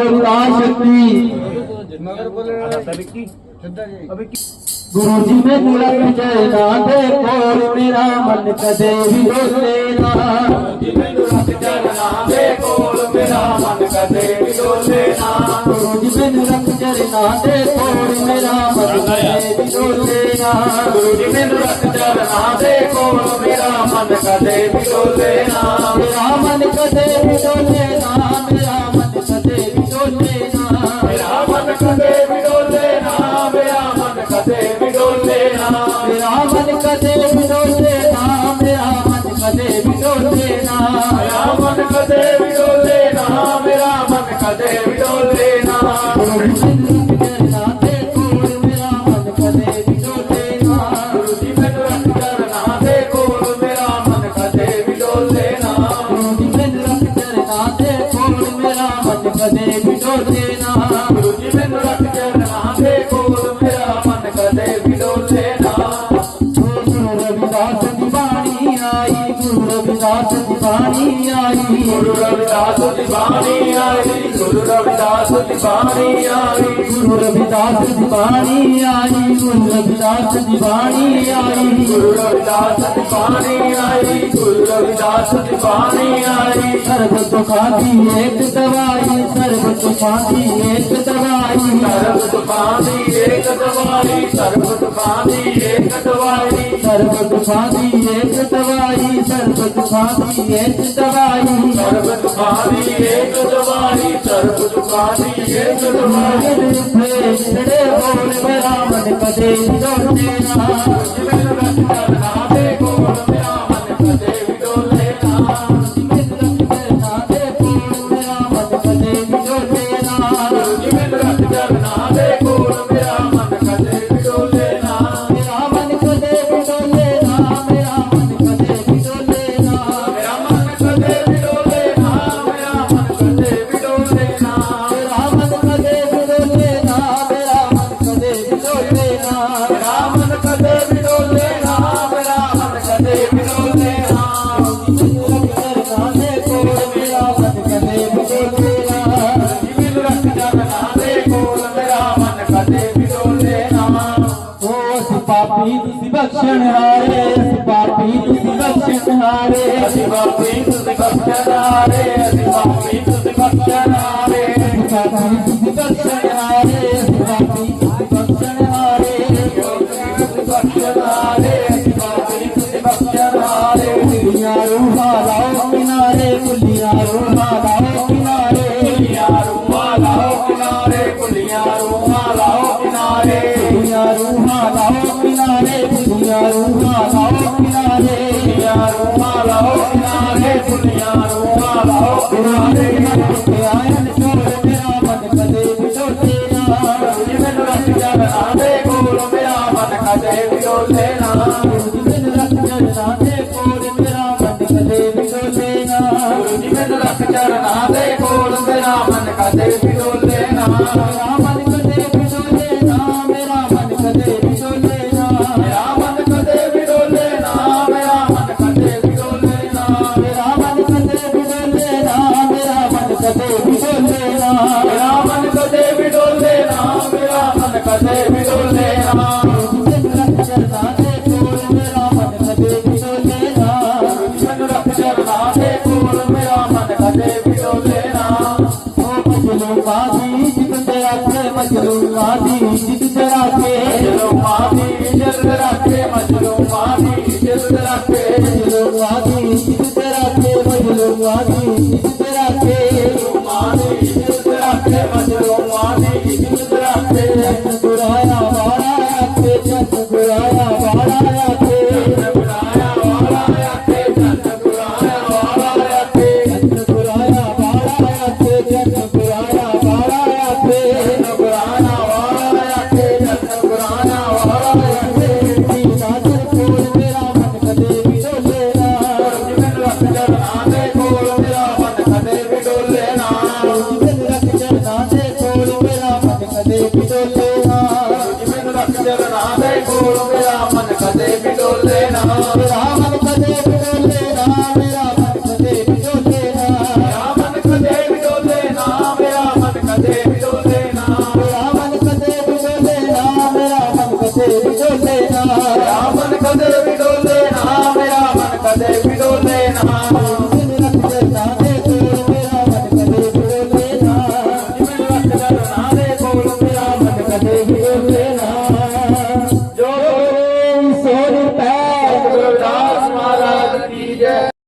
ਅਵਿਨਾਸ਼ ਸ਼ਕਤੀ। ਮਗਰ ਬੋਲੇ ਗੁਰੂ ਜੀ ਨਾ ਕੋਲ ਮੇਰਾ ਮਨ ਕਦੇ ਵੀ ਡੋਲੇ ਨਾ ਜੀ ਮੈਨੂੰ ਰੱਖ ਚਰਨਾ ਦੇ ਕੋਲ ਮੇਰਾ ਮਨ ਕਦੇ ਵੀ ਡੋਲੇ ਨਾ। ਗੁਰੂ ਜੀ ਮੈਨੂੰ ਰੱਖ ਜੈ ਨਾ ਦੇ ਕੋਲ ਮੇਰਾ ਮਨ ਕਦੇ ਵੀ ਡੋਲੇ ਨਾ। ਗੁਰੂ ਜੀ ਮੈਨੂੰ ਰੱਖ ਚਰਨਾ ਦੇ ਕੋਲ ਮੇਰਾ ਮਨ ਕਦੇ ਵੀ ਡੋਲੇ ਨਾ। ਮੇਰਾ ਮਨ ਕਦੇ ਵੀ ਡੋਲੇ ਨਾ। कदे बिडो लेना मेरा मन कदे बिडो लेना मेरा मन कदे बिडो लेना मेरा मन कदे बिडो लेना मेरा मन कदे बिडो लेना कदे बिडो लेना छो छो रु आई छो रमंदाद बाणी आई ਗੁਰੂ ਰਵਿਦਾਸ ਦੀ ਬਾਣੀ ਆਈ। ਗੁਰੂ ਰਵਿਦਾਸ ਦੀ ਬਾਣੀ ਆਈ ਗੁਰੂ ਰਵਿਦਾਸ ਦੀ ਬਾਣੀ ਆਈ। ਗੁਰੂ ਰਵਿਦਾਸ ਦੀ ਬਾਣੀ ਆਈ ਗੁਰੂ ਰਵਿਦਾਸ ਦੀ ਬਾਣੀ ਆਈ। ਸਰਬ ਤੁਖਾਂ ਦੀ ਏਕ ਦਵਾਈ ਸਰਬ ਤੁਖਾਂ ਦੀ ਏਕ ਦਵਾਈ। ਸਰਬ ਤੁਖਾਂ ਦੀ ਏਕ ਦਵਾਈ ਸਰਬ ਤੁਖਾਂ ਦੀ ਏਕ ਦਵਾਈ। సర్వత్ భావి ఏకతవాయి సర్వత్ భావి ఏకతవాయి సర్వత్ భావి ఏకతవాయి సర్వత్ భావి ఏకతవాయి నిర్భయ నిర్డే ఓ రామన్ పదే గౌడేనా ਬਖਸ਼ਣ ਹਾਰੇ ਅਸੀਂ ਪਾਪੀ ਤੁਸੀਂ ਬਖਸ਼ਣ ਹਾਰੇ। ਅਸੀਂ ਬਾਪੀ ਤੁਸੀਂ ਬਖਸ਼ਨਾਰੇ ਅਸੀਂ ਬਾਪੀ ਲਾਓ ਨਾਲੇ ਦੁਨੀਆ ਰੋਆ ਲਾਓ ਗੁਰਾਂ ਦੇ ਉੱਤੇ ਆਇਨ ਚੋਰ ਮੇਰਾ ਮਨ ਕਦੇ ਵਿਛੋਤੇ ਨਾ ਜਿਵੇਂ ਰੱਖ ਜਨ ਆਵੇ ਕੋਲ ਮੇਰਾ ਮਨ ਕਦੇ ਵਿਛੋਤੇ ਨਾ ਜਿਵੇਂ ਰੱਖ ਜਨ ਆਵੇ ਕੋਲ ਮੇਰਾ ਮਨ ਕਦੇ ਵਿਛੋਤੇ ਨਾ ਜਿਵੇਂ ਰੱਖ ਜਨ ਆਵੇ ਕੋਲ ਮੇਰਾ ਮਨ ਕਦੇ चलो न चलो पाती रखे दरा चलो पाती रखे दराको माती चिदा